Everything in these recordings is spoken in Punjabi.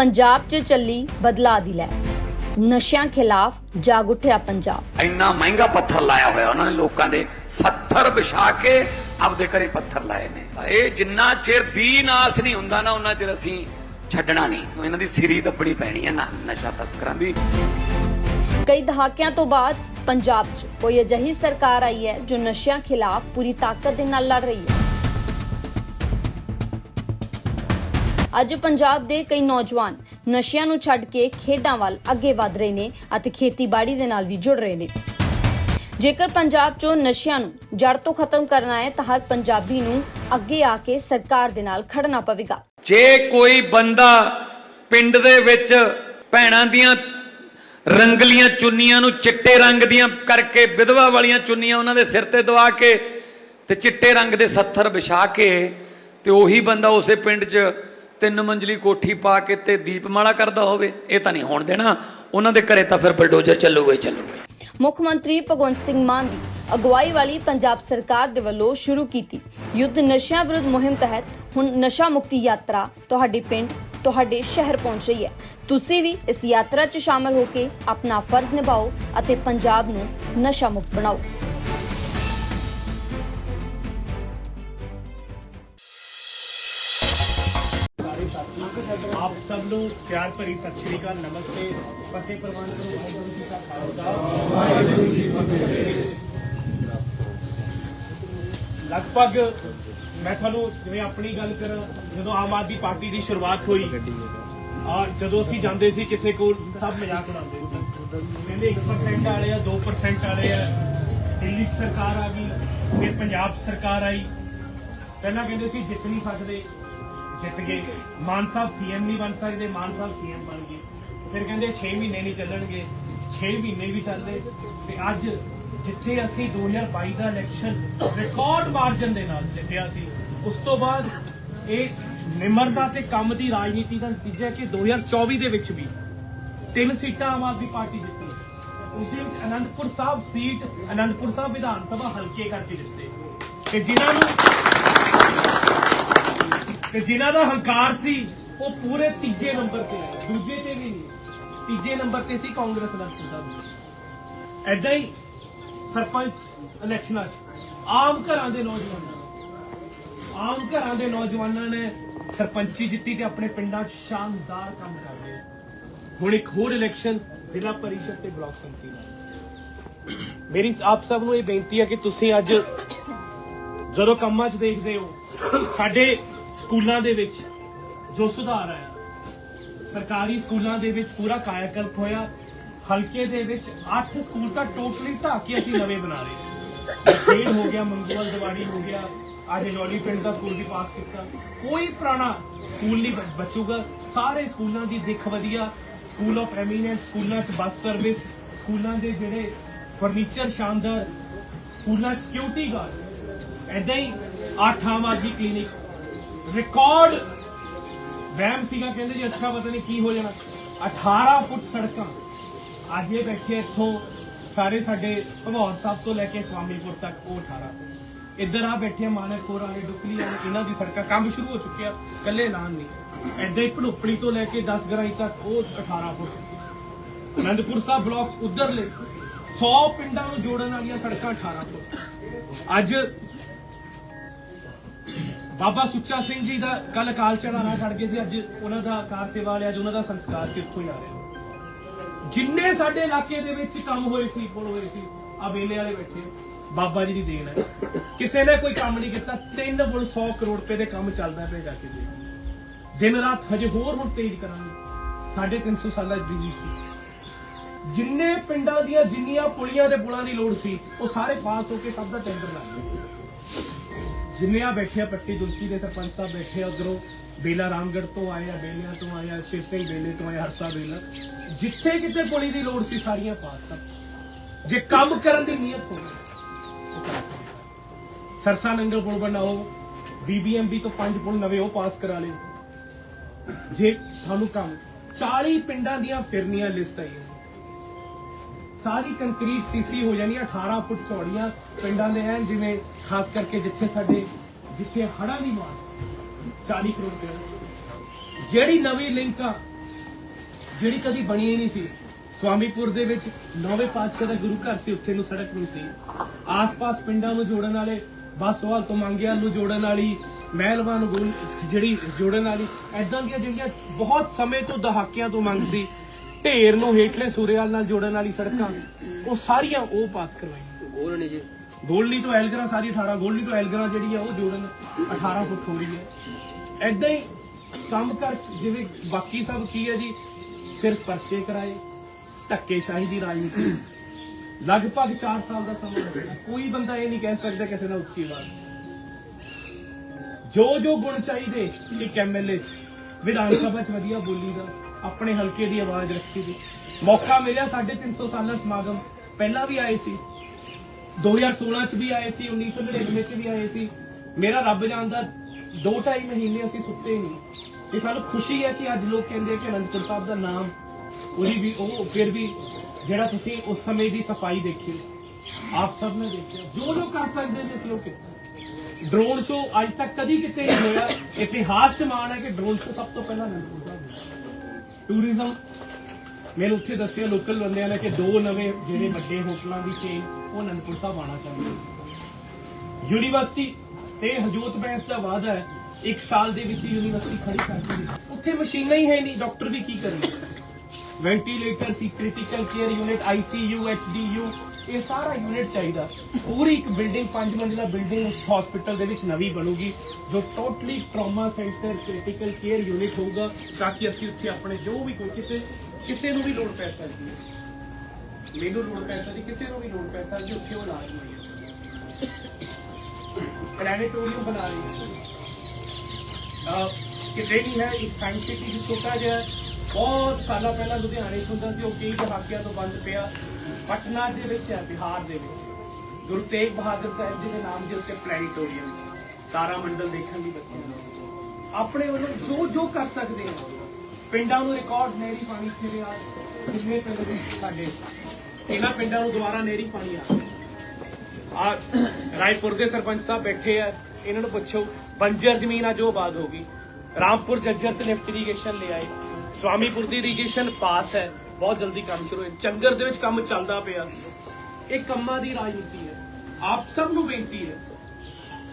ਪੰਜਾਬ 'ਚ ਚੱਲੀ ਬਦਲਾਅ ਦੀ ਲਹਿਰ। ਨਸ਼ਿਆਂ ਖਿਲਾਫ ਜਾਗ ਉੱਠਿਆ ਪੰਜਾਬ। ਇੰਨਾ ਮਹਿੰਗਾ ਪੱਥਰ ਲਾਇਆ ਹੋਇਆ ਉਹਨਾਂ ਨੇ ਲੋਕਾਂ ਦੇ 70 ਵਿਛਾ ਕੇ ਆਪਦੇ ਘਰੇ ਪੱਥਰ ਲਾਏ ਨੇ। ਇਹ ਜਿੰਨਾ ਚਿਰ ਵੀ ਨਾਸ ਨਹੀਂ ਹੁੰਦਾ ਨਾ ਉਹਨਾਂ ਚਿਰ ਅਸੀਂ ਛੱਡਣਾ ਨਹੀਂ। ਇਹਨਾਂ ਦੀ ਸਿਰੀ ਦੱਬਣੀ ਪੈਣੀ ਹੈ ਨਾ ਨਸ਼ਾ ਤਸਕਰਾਂ ਦੀ। ਕਈ ਦਹਾਕਿਆਂ ਤੋਂ ਬਾਅਦ ਪੰਜਾਬ 'ਚ ਕੋਈ ਅਜਿਹੀ ਸਰਕਾਰ ਆਈ ਹੈ ਜੋ ਨਸ਼ਿਆਂ ਖਿਲਾਫ ਪੂਰੀ ਤਾਕਤ ਦੇ ਨਾਲ ਲੜ ਰਹੀ ਹੈ। ਅੱਜ ਪੰਜਾਬ ਦੇ ਕਈ ਨੌਜਵਾਨ ਨਸ਼ਿਆਂ ਨੂੰ ਛੱਡ ਕੇ ਖੇਡਾਂ ਵੱਲ ਅੱਗੇ ਵਧ ਰਹੇ ਨੇ ਅਤੇ ਖੇਤੀਬਾੜੀ ਦੇ ਨਾਲ ਵੀ ਜੁੜ ਰਹੇ ਨੇ। ਜੇਕਰ ਪੰਜਾਬ 'ਚੋਂ ਨਸ਼ਿਆਂ ਨੂੰ ਜੜ ਤੋਂ ਖਤਮ ਕਰਨਾ ਹੈ, ਤਾਂ ਹਰ ਪੰਜਾਬੀ ਨੂੰ ਅੱਗੇ ਆ ਕੇ ਸਰਕਾਰ ਦੇ ਨਾਲ ਖੜਨਾ ਪਵੇਗਾ। ਜੇ ਕੋਈ ਬੰਦਾ ਪਿੰਡ ਦੇ ਵਿੱਚ ਭੈਣਾਂ ਦੀਆਂ ਰੰਗਲੀਆਂ ਚੁੰਨੀਆਂ ਨੂੰ ਚਿੱਟੇ ਰੰਗ ਦੀਆਂ ਕਰਕੇ ਵਿਧਵਾ ਵਾਲੀਆਂ ਚੁੰਨੀਆਂ ਉਹਨਾਂ ਦੇ ਸਿਰ ਤੇ ਦਵਾ ਕੇ ਤੇ ਚਿੱਟੇ ਰੰਗ ਦੇ ਸੱਥਰ ਵਿਛਾ ਕੇ ਤੇ ਉਹੀ ਬੰਦਾ ਉਸੇ ਪਿੰਡ 'ਚ ਤਿੰਨ ਮੰਜ਼ਲੀ ਕੋਠੀ ਪਾ ਕੇ ਤੇ ਦੀਪਮਾਲਾ ਕਰਦਾ ਹੋਵੇ, ਇਹ ਤਾਂ ਨਹੀਂ ਹੋਣ ਦੇਣਾ। ਉਹਨਾਂ ਦੇ ਘਰੇ ਤਾਂ ਫਿਰ ਬਲਡੋਜ਼ਰ ਚੱਲੂਗਾ ਹੀ ਚੱਲੂਗਾ। ਮੁੱਖ ਮੰਤਰੀ ਭਗਵੰਤ ਸਿੰਘ ਮਾਨ ਦੀ ਅਗਵਾਈ ਵਾਲੀ ਪੰਜਾਬ ਸਰਕਾਰ ਦੇ ਵੱਲੋਂ ਸ਼ੁਰੂ ਕੀਤੀ। ਯੁੱਧ ਨਸ਼ਿਆਂ ਵਿਰੁੱਧ ਮੁਹਿੰਮ ਤਹਿਤ ਹੁਣ ਨਸ਼ਾ ਮੁਕਤੀ ਯਾਤਰਾ ਤੁਹਾਡੇ ਪਿੰਡ, ਤੁਹਾਡੇ ਸ਼ਹਿਰ ਪਹੁੰਚ ਰਹੀ ਹੈ। ਤੁਸੀਂ ਵੀ ਇਸ ਯਾਤਰਾ 'ਚ ਸ਼ਾਮਲ ਹੋ ਕੇ ਆਪਣਾ ਫਰਜ਼ ਨਿਭਾਓ ਅਤੇ ਪੰਜਾਬ ਨੂੰ ਨਸ਼ਾ ਮੁਕਤ ਬਣਾਓ। ਆਪ ਸਭ ਨੂੰ ਪਿਆਰ ਭਰੀ ਸਤਿ ਸ਼੍ਰੀ ਅਕਾਲ ਨਮਸਤੇ। ਫਤਿਹ ਪ੍ਰਵਾਨ ਕਰੋ ਵਾਹਿਗੁਰੂ ਜੀ ਕਾ ਖਾਲਸਾ। ਵਾਹਿਗੁਰੂ ਜੀ ਫਤਿਹ। ਲਗਭਗ ਮੈਂ ਤੁਹਾਨੂੰ ਜਿਵੇਂ ਆਪਣੀ ਗੱਲ ਕਰਾਂ ਜਦੋਂ ਆਮ ਆਦਮੀ ਪਾਰਟੀ ਦੀ ਸ਼ੁਰੂਆਤ ਹੋਈ ਔਰ ਜਦੋਂ ਅਸੀਂ ਜਾਂਦੇ ਸੀ ਕਿਸੇ ਕੋਲ ਸਭ ਮਜ਼ਾਕ ਉਡਾਉਂਦੇ ਸੀ। ਕਹਿੰਦੇ 1% ਵਾਲੇ ਆ 2% ਵਾਲੇ ਆ। ਦਿੱਲੀ ਸਰਕਾਰ ਆ ਗਈ ਫਿਰ ਪੰਜਾਬ ਸਰਕਾਰ ਆਈ। ਪਹਿਲਾਂ ਕਹਿੰਦੇ ਸੀ ਜਿੱਤ ਨਹੀਂ ਸਕਦੇ। ਜਿੱਤ ਗਏ। ਮਾਨ ਸਾਹਿਬ ਸੀਐਮ ਨਹੀਂ ਬਣ ਸਕਦੇ, ਮਾਨ ਸਾਹਿਬ ਸੀਐਮ ਬਣ ਗਏ। ਫਿਰ ਕਹਿੰਦੇ 6 ਮਹੀਨੇ ਨਹੀਂ ਚੱਲਣਗੇ 6 ਮਹੀਨੇ ਵੀ ਚੱਲਦੇ। ਤੇ ਅੱਜ ਜਿੱਥੇ ਅਸੀਂ 2022 ਦਾ ਇਲੈਕਸ਼ਨ ਰਿਕਾਰਡ ਮਾਰਜਨ ਦੇ ਨਾਲ ਜਿੱਤਿਆ ਸੀ, ਉਸ ਤੋਂ ਬਾਅਦ ਇਹ ਨਿਮਰਤਾ ਤੇ ਕੰਮ ਦੀ ਰਾਜਨੀਤੀ ਦਾ ਨਤੀਜਾ ਹੈ ਕਿ 2024 ਦੇ ਵਿੱਚ ਵੀ ਤਿੰਨ ਸੀਟਾਂ ਆਮ ਆਦਮੀ ਪਾਰਟੀ ਜਿੱਤੀ। ਉਸ ਦੇ ਵਿੱਚ ਅਨੰਦਪੁਰ ਸਾਹਿਬ ਸੀਟ ਅਨੰਦਪੁਰ ਸਾਹਿਬ ਵਿਧਾਨ ਸਭਾ ਹਲਕੇ ਕਰਕੇ ਜਿੱਤੇ। ਤੇ ਜਿਨ੍ਹਾਂ ਨੂੰ ਤੇ ਜਿਨ੍ਹਾਂ ਦਾ ਹੰਕਾਰ ਸੀ, ਉਹ ਪੂਰੇ ਤੀਜੇ ਨੰਬਰ ਤੇ ਆਏ। ਦੂਜੇ ਤੇ ਵੀ ਨਹੀਂ। ਤੀਜੇ ਨੰਬਰ ਤੇ ਸੀ ਕਾਂਗਰਸ ਦਾ ਸਾਹਿਬ। ਐਦਾਂ ਹੀ ਸਰਪੰਚ ਇਲੈਕਸ਼ਨਾਂ 'ਚ। ਆਮ ਘਰਾਂ ਦੇ ਨੌਜਵਾਨਾਂ ਨੇ। ਆਮ ਘਰਾਂ ਦੇ ਨੌਜਵਾਨਾਂ ਨੇ ਸਰਪੰਚੀ ਜਿੱਤੀ ਤੇ ਆਪਣੇ ਪਿੰਡਾਂ 'ਚ ਸ਼ਾਨਦਾਰ ਕੰਮ ਕਰ ਰਹੇ ਆ। ਹੁਣ ਇੱਕ ਹੋਰ ਇਲੈਕਸ਼ਨ ਜ਼ਿਲ੍ਹਾ ਪਰਿਸ਼ਦ ਤੇ ਬਲਾਕ ਸੰਮਤੀ ਦਾ ਮੇਰੀ ਆਪ ਸਭ ਨੂੰ ਇਹ ਬੇਨਤੀ ਹੈ ਕਿ ਤੁਸੀਂ ਅੱਜ ਜਦੋਂ ਕੰਮਾਂ 'ਚ ਦੇਖਦੇ ਹੋ, ਸਾਡੇ ਸਕੂਲਾਂ ਦੇ ਵਿੱਚ ਜੋ ਸੁਧਾਰ ਆਇਆ, ਸਰਕਾਰੀ ਸਕੂਲਾਂ ਦੇ ਵਿੱਚ ਪੂਰਾ ਕਾਇਆਕਲਪ ਹੋਇਆ, ਹਲਕੇ ਦੇ ਵਿੱਚ 8 ਸਕੂਲ ਤਾਂ ਟੋਟਲੀ ਢਾਹ ਕੇ ਅਸੀਂ ਨਵੇਂ ਬਣਾ ਰਹੇ ਖੇਡ ਹੋ ਗਿਆ ਮੰਗੋਲ ਦਿਵਾੜੀ ਹੋ ਗਿਆ, ਅੱਜ ਜੋਲੀ ਪਿੰਡ ਦਾ ਸਕੂਲ ਵੀ ਪਾਸ ਕੀਤਾ। ਕੋਈ ਪੁਰਾਣਾ ਸਕੂਲ ਨਹੀਂ ਬਚੂਗਾ। ਸਾਰੇ ਸਕੂਲਾਂ ਦੀ ਦਿੱਖ ਵਧੀਆ। ਸਕੂਲ ਆਫ ਐਮੀਨੈਂਸ, ਸਕੂਲਾਂ 'ਚ ਬੱਸ ਸਰਵਿਸ, ਸਕੂਲਾਂ ਦੇ ਜਿਹੜੇ ਫਰਨੀਚਰ ਸ਼ਾਨਦਾਰ, ਸਕੂਲਾਂ 'ਚ ਸਿਕਿਉਰਿਟੀ ਗਾਰਡ ਐਦਾਂ ਹੀ ਅੱਠ ਆਮ ਆਦਮੀ ਕਲੀਨਿਕ ਰਿਕਾਰਡ ਵਹਿਮ ਸੀਗਾ, ਕਹਿੰਦੇ ਜੀ ਅੱਛਾ ਪਤਾ ਨਹੀਂ ਕੀ ਹੋ ਜਾਣਾ। 18 ਫੁੱਟ ਸੜਕਾਂ। ਅੱਜ ਇਹ ਬੈਠੇ ਇੱਥੋਂ ਸਾਰੇ ਸਾਡੇ ਭਗੌਰ ਸਾਹਿਬ ਤੋਂ ਲੈ ਕੇ ਸਵਾਮੀਪੁਰ ਤੱਕ, ਉਹ 18 ਇੱਧਰ ਆ ਬੈਠੇ ਮਾਨਕਪੁਰ ਵਾਲੇ, ਡੁਕਲੀ ਵਾਲੇ, ਇਹਨਾਂ ਦੀ ਸੜਕਾਂ ਕੰਮ ਸ਼ੁਰੂ ਹੋ ਚੁੱਕਿਆ ਕੱਲੇ ਐਲਾਨ ਨਹੀਂ। ਐਡੇ ਹੀ ਤੋਂ ਲੈ ਕੇ 10 ਗਰਾਈ ਤੱਕ, ਉਹ 18 ਫੁੱਟ। ਅਨੰਦਪੁਰ ਸਾਹਿਬ ਬਲਾਕ ਚ ਉਧਰਲੇ 100 ਪਿੰਡਾਂ ਨੂੰ ਜੋੜਨ ਵਾਲੀਆਂ ਸੜਕਾਂ 18 ਫੁੱਟ। ਅੱਜ ਬਾਬਾ ਸੁੱਚਾ ਸਿੰਘ ਜੀ ਦਾ ਕੱਲ ਕਾਲ ਚੜਾਣਾ ਛੱਡ ਗਏ ਸੀ, ਅੱਜ ਉਹਨਾਂ ਦਾ ਕਾਰ ਸੇਵਾ ਵਾਲੇ ਅੱਜ ਉਹਨਾਂ ਦਾ ਸੰਸਕਾਰ ਸੀ ਉੱਥੋਂ ਹੀ ਆ ਰਿਹਾ ਜਿੰਨੇ ਸਾਡੇ ਇਲਾਕੇ ਦੇ ਵਿੱਚ ਕੰਮ ਹੋਏ ਸੀ, ਪੁਲ ਹੋਏ ਸੀ ਆ ਵੇਲੇ ਵਾਲੇ ਬੈਠੇ ਬਾਬਾ ਜੀ ਦੀ ਦੇਣ ਹੈ। ਕਿਸੇ ਨੇ ਕੋਈ ਕੰਮ ਨਹੀਂ ਕੀਤਾ, ਤਿੰਨ ਪੁਲ 100 ਕਰੋੜ ਰੁਪਏ ਦੇ ਕੰਮ ਚੱਲਦਾ ਪਿਆ ਜਾ ਕੇ। ਜੀ ਦਿਨ ਰਾਤ ਹਜੇ ਹੋਰ ਹੁਣ ਤੇਜ਼ ਕਰਾਂਗੇ। ਸਾਢੇ 300 ਸਾਲਾਂ ਦੀ ਬਿਜਲੀ ਸੀ। ਜਿੰਨੇ ਪਿੰਡਾਂ ਦੀਆਂ ਜਿੰਨੀਆਂ ਪੁਲੀਆਂ ਤੇ ਪੁਲਾਂ ਦੀ ਲੋੜ ਸੀ, ਉਹ ਸਾਰੇ ਪਾਸ ਹੋ ਕੇ ਸਭ ਦਾ ਟੈਂਡਰ ਲੱਗ ਗਿਆ। ਜਿੰਨੇ ਆ ਬੈਠੇ ਆ, ਪੱਟੀ ਦੁਲਚੀ ਦੇ ਸਰਪੰਚ ਸਾਹਿਬ ਬੈਠੇ ਆ ਉਧਰੋਂ, ਬੇਲਾ ਰਾਮਗੜ ਤੋਂ ਆਏ ਆ, ਬੇਲਿਆਂ ਤੋਂ ਆਏ ਆ ਸ਼ਿਵ ਸਿੰਘ ਬੇਲੇ ਤੋਂ ਆਏ ਹਰਸਾ ਬੇਲਾ। ਜਿੱਥੇ ਕਿਤੇ ਪੁਲੀ ਦੀ ਲੋੜ ਸੀ, ਸਾਰੀਆਂ ਪਾਸ ਸਭ ਜੇ ਕੰਮ ਕਰਨ ਦੀ ਨੀਅਤ ਹੋਵੇ ਸਰਸਾ ਨੰਗਲ ਪੁਲ ਬਣਾਓ ਬੀਬੀਐਮਬੀ ਤੋਂ ਪੰਜ ਪੁਲ ਨਵੇਂ ਉਹ ਪਾਸ ਕਰਾ ਲਏ। ਜੇ ਤੁਹਾਨੂੰ ਕੰਮ 40 ਪਿੰਡਾਂ ਦੀਆਂ ਫਿਰਨੀਆਂ ਲਿਸਟ ਆਈ ਸਾਰੀ ਕੰਕਰੀਟ ਸੀਸੀ ਹੋ ਜਾਣੀ 18 ਫੁੱਟ ਚੌੜੀਆਂ ਪਿੰਡਾਂ ਦੇ ਐਨ, ਜਿਵੇਂ ਖਾਸ ਕਰਕੇ ਜਿੱਥੇ ਸਾਡੇ, ਜਿੱਥੇ ਹੜ੍ਹਾਂ ਦੀ ਮਾਰ 40 ਕਰੋੜ ਰੁਪਏ ਜਿਹੜੀ ਨਵੀਂ ਲਿੰਕ ਆ, ਜਿਹੜੀ ਕਦੀ ਬਣੀ ਹੀ ਨਹੀਂ ਸੀ। ਸਵਾਮੀਪੁਰ ਦੇ ਵਿੱਚ ਨੌਵੇਂ ਪਾਤਸ਼ਾਹ ਦਾ ਗੁਰੂ ਘਰ ਸੀ, ਉੱਥੇ ਨੂੰ ਸੜਕ ਨਹੀਂ ਸੀ। ਆਸ-ਪਾਸ ਪਿੰਡਾਂ ਨੂੰ ਜੋੜਨ ਵਾਲੇ ਬਾਸਵਾਲ ਤੋਂ ਮੰਗਿਆ ਨੂੰ ਜੋੜਨ ਵਾਲੀ, ਮਹਿਲਵਾਨ ਨੂੰ ਜਿਹੜੀ ਜੋੜਨ ਵਾਲੀ ਐਦਾਂ ਦੀਆਂ ਜਿਹੜੀਆਂ ਬਹੁਤ ਸਮੇਂ ਤੋਂ ਦਹਾਕਿਆਂ ਤੋਂ ਮੰਗ ਸੀ ਢੇਰ ਨੂੰ ਹੇਠਲੇ ਸੂਰੇਵਾਲ ਨਾਲ ਜੋੜਨ ਵਾਲੀ ਸੜਕਾਂ ਉਹ ਸਾਰੀਆਂ ਉਹ ਪਾਸ ਕਰਵਾਈਆਂ। ਹੋਰ ਨਹੀਂ ਜੀ। ਗੋਲਡੀ ਤੋਂ ਐਲਗਰਾ ਸਾਰੀ 18 ਗੋਲਡੀ ਤੋਂ ਐਲਗਰਾ ਜਿਹੜੀ ਆ ਉਹ ਜੋੜਨ 18 ਫੁੱਟ ਹੋ ਰਹੀ ਹੈ ਐਦਾਂ ਹੀ ਕੰਮ ਕਰ ਜਿਵੇਂ ਬਾਕੀ ਸਭ ਕੀ ਹੈ ਜੀ ਸਿਰਫ ਪਰਚੇ ਕਰਾਏ ਧੱਕੇਸ਼ਾਹੀ ਦੀ ਰਾਜਨੀਤੀ। ਲਗਭਗ 4 ਸਾਲ ਦਾ ਸਮਾਂ ਹੋ। ਗਿਆ ਕੋਈ ਬੰਦਾ ਇਹ ਨਹੀਂ ਕਹਿ ਸਕਦਾ ਕਿਸੇ ਨਾਲ ਉੱਚੀ ਆਵਾਜ਼ 'ਚ। ਜੋ ਜੋ ਗੁਣ ਚਾਹੀਦੇ ਇੱਕ ਐਮਐਲਏ ਚ। ਵਿਧਾਨ ਸਭਾ ਚ ਵਧੀਆ ਬੋਲੀ ਦਾ, ਆਪਣੇ ਹਲਕੇ ਦੀ ਆਵਾਜ਼ ਰੱਖੀ ਦੀ। ਮੌਕਾ ਮਿਲਿਆ 350 ਸਾਲਾਂ ਸਮਾਗਮ। ਪਹਿਲਾਂ ਵੀ ਆਏ ਸੀ। 2016 ਚ ਵੀ ਆਏ ਸੀ 1999 ਚ ਵੀ ਆਏ ਸੀ। ਮੇਰਾ ਰੱਬ ਜਾਣਦਾ, ਦੋ ਢਾਈ ਮਹੀਨੇ ਅਸੀਂ ਸੁੱਤੇ ਨਹੀਂ ਇਹ ਸਾਨੂੰ ਖੁਸ਼ੀ ਹੈ ਕਿ ਅੱਜ ਲੋਕ ਕਹਿੰਦੇ ਆ ਕਿ ਅਨੰਦਪੁਰ ਸਾਹਿਬ ਦਾ ਨਾਮ ਉਹਦੀ ਵੀ ਉਹ, ਫਿਰ ਵੀ ਜਿਹੜਾ ਤੁਸੀਂ ਉਸ ਸਮੇਂ ਦੀ ਸਫ਼ਾਈ ਦੇਖੀ। ਆਪ ਸਭ ਨੇ ਦੇਖਿਆ। ਜੋ ਜੋ ਕਰ ਸਕਦੇ ਸੀ, ਅਸੀਂ ਉਹ ਕੀਤਾ। ਡਰੋਨ ਸ਼ੋ ਅੱਜ ਤੱਕ ਕਦੀ ਕਿਤੇ ਨਹੀਂ ਹੋਇਆ। ਇਤਿਹਾਸ ਚ ਮਾਣ ਹੈ ਕਿ ਡਰੋਨ ਸ਼ੋ ਸਭ ਤੋਂ ਪਹਿਲਾਂ ਅਨੰਦਪੁਰ ਸਾਹਿਬ ਹੋਇਆ ਟੂਰਿਜ਼ਮ ਮੈਨੂੰ ਉੱਥੇ ਦੱਸਿਆ ਲੋਕਲ ਬੰਦਿਆਂ ਨੇ ਕਿ ਦੋ ਨਵੇਂ ਜਿਹੜੇ ਵੱਡੇ ਹੋਟਲਾਂ ਦੀ ਚੇਨ ਉਹ ਅਨੰਦਪੁਰ ਸਾਹਿਬ ਆਣਾ ਚਾਹੁੰਦੇ ਯੂਨੀਵਰਸਿਟੀ ਤੇ ਹਜੂਤ ਬੈਂਸ ਦਾ ਵਾਅਦਾ ਹੈ, ਇੱਕ ਸਾਲ ਦੇ ਵਿੱਚ ਯੂਨੀਵਰਸਿਟੀ ਖੜੀ ਕਰ ਦਿੱਤੀ ਉੱਥੇ ਮਸ਼ੀਨਾਂ ਹੀ ਹੈ ਨਹੀਂ ਡਾਕਟਰ ਵੀ ਕੀ ਕਰਨਗੇ ਵੈਂਟੀਲੇਟਰ ਸੀ critical care unit ICU HDU ਇਹ ਸਾਰਾ ਯੂਨਿਟ ਚਾਹੀਦਾ। ਪੂਰੀ ਇੱਕ ਬਿਲਡਿੰਗ ਪੰਜ ਮੰਜ਼ਿਲਾ ਬਿਲਡਿੰਗ ਉਸ ਹਸਪੀਟਲ ਦੇ ਵਿੱਚ ਨਵੀਂ ਬਣੂਗੀ, ਜੋ totally trauma centre critical care unit ਹੋਊਗਾ, ਤਾਂ ਕਿ ਅਸੀਂ ਉੱਥੇ ਆਪਣੇ ਜੋ ਵੀ ਕੋਈ ਕਿਸੇ ਕਿਸੇ ਨੂੰ ਵੀ ਲੋੜ ਪੈ ਸਕਦੀ ਹੈ। ਮੈਨੂੰ ਲੋੜ ਪੈ ਸਕਦੀ, ਕਿਸੇ ਨੂੰ ਵੀ ਲੋੜ ਪੈ ਸਕਦੀ, ਉੱਥੇ ਉਹ ਇਲਾਜ ਹੋਏਗਾ। ਪਲੈਨੇਟੋਰੀਅਮ ਬਣਾ ਰਹੇ ਹਾਂ। ਕਿਤੇ ਨਹੀਂ ਹੈ, ਇੱਕ ਸਾਇੰਸ ਸਿਟੀ ਛੋਟਾ ਜਿਹਾ ਬਹੁਤ ਸਾਲਾਂ ਪਹਿਲਾਂ ਲੁਧਿਆਣੇ ਹੁੰਦਾ ਸੀ, ਉਹ ਕਈ ਦਹਾਕਿਆਂ ਤੋਂ ਬੰਦ ਪਿਆ। ਪਟਨਾ ਦੇ ਵਿੱਚ ਹੈ, ਬਿਹਾਰ ਦੇ ਵਿੱਚ। ਗੁਰੂ ਤੇਗ ਬਹਾਦਰ ਸਾਹਿਬ ਜੀ ਦੇ ਨਾਮ ਦੇ ਉੱਤੇ ਪਲੈਨੇਟੋਰੀਅਮ ਤਾਰਾ ਮੰਡਲ ਦੇਖਣ ਦੀ ਬੱਚੇ ਨੂੰ। ਆਪਣੇ ਵੱਲੋਂ ਜੋ ਜੋ ਕਰ ਸਕਦੇ ਆ। ਪਿੰਡਾਂ ਨੂੰ ਰਿਕਾਰਡ ਨਹਿਰੀ ਪਾਣੀ ਇੱਥੇ ਆ। ਕਿੰਨੇ ਪਿੰਡ ਦੇ ਸਾਡੇ? ਇਹਨਾਂ ਪਿੰਡਾਂ ਨੂੰ ਦੁਬਾਰਾ ਨਹਿਰੀ ਪਾਣੀ ਆ। ਆ ਰਾਏਪੁਰ ਦੇ ਸਰਪੰਚ ਸਾਹਿਬ ਬੈਠੇ ਆ। ਇਹਨਾਂ ਨੂੰ ਪੁੱਛੋ, ਬੰਜਰ ਜ਼ਮੀਨ ਆ ਉਹ ਆਬਾਦ ਹੋ ਗਈ। ਰਾਮਪੁਰ ਜੱਜਰ ਤੇ ਲਿਫਟ ਇਰੀਗੇਸ਼ਨ ਲੈ ਆਏ। ਸਵਾਮੀਪੁਰ ਦੀ ਇਰੀਗੇਸ਼ਨ ਪਾਸ ਹੈ। ਬਹੁਤ ਜਲਦੀ ਕੰਮ ਸ਼ੁਰੂ ਹੋਏ। ਚੰਗਰ ਦੇ ਵਿੱਚ ਕੰਮ ਚੱਲਦਾ ਪਿਆ। ਇਹ ਕੰਮਾਂ ਦੀ ਰਾਜਨੀਤੀ ਹੈ। ਆਪ ਸਭ ਨੂੰ ਬੇਨਤੀ ਹੈ।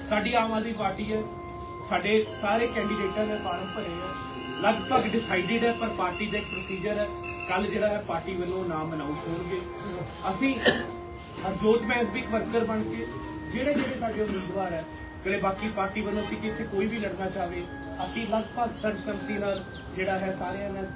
ਸਾਡੀ ਆਮ ਆਦਮੀ ਪਾਰਟੀ ਹੈ। ਸਾਡੇ ਸਾਰੇ ਕੈਂਡੀਡੇਟਾਂ ਨੇ ਫਾਰਮ ਭਰੇ ਆ ਲਗਭਗ ਡਿਸਾਈਡਡ ਹੈ, ਪਰ ਪਾਰਟੀ ਦਾ ਇੱਕ ਪ੍ਰੋਸੀਜਰ ਹੈ। ਕੱਲ ਜਿਹੜਾ ਹੈ, ਪਾਰਟੀ ਵੱਲੋਂ ਨਾਮ ਅਨਾਉਂਸ ਹੋਣਗੇ। ਅਸੀਂ ਹਰਜੋਤ ਮੈਂਸ ਵਰਕਰ ਬਣ ਕੇ, ਜਿਹੜੇ ਜਿਹੜੇ ਸਾਡੇ ਉਮੀਦਵਾਰ ਹੈ, ਜਿਹੜੇ ਬਾਕੀ ਪਾਰਟੀ ਵੱਲੋਂ ਸੀ ਕਿ ਇੱਥੇ ਕੋਈ ਵੀ ਲੜਨਾ ਚਾਹਵੇ, ਅਸੀਂ ਲਗਭਗ ਸਰਬਸੰਮਤੀ ਨਾਲ ਜਿਹੜਾ ਹੈ ਸਾਰਿਆਂ ਨਾਲ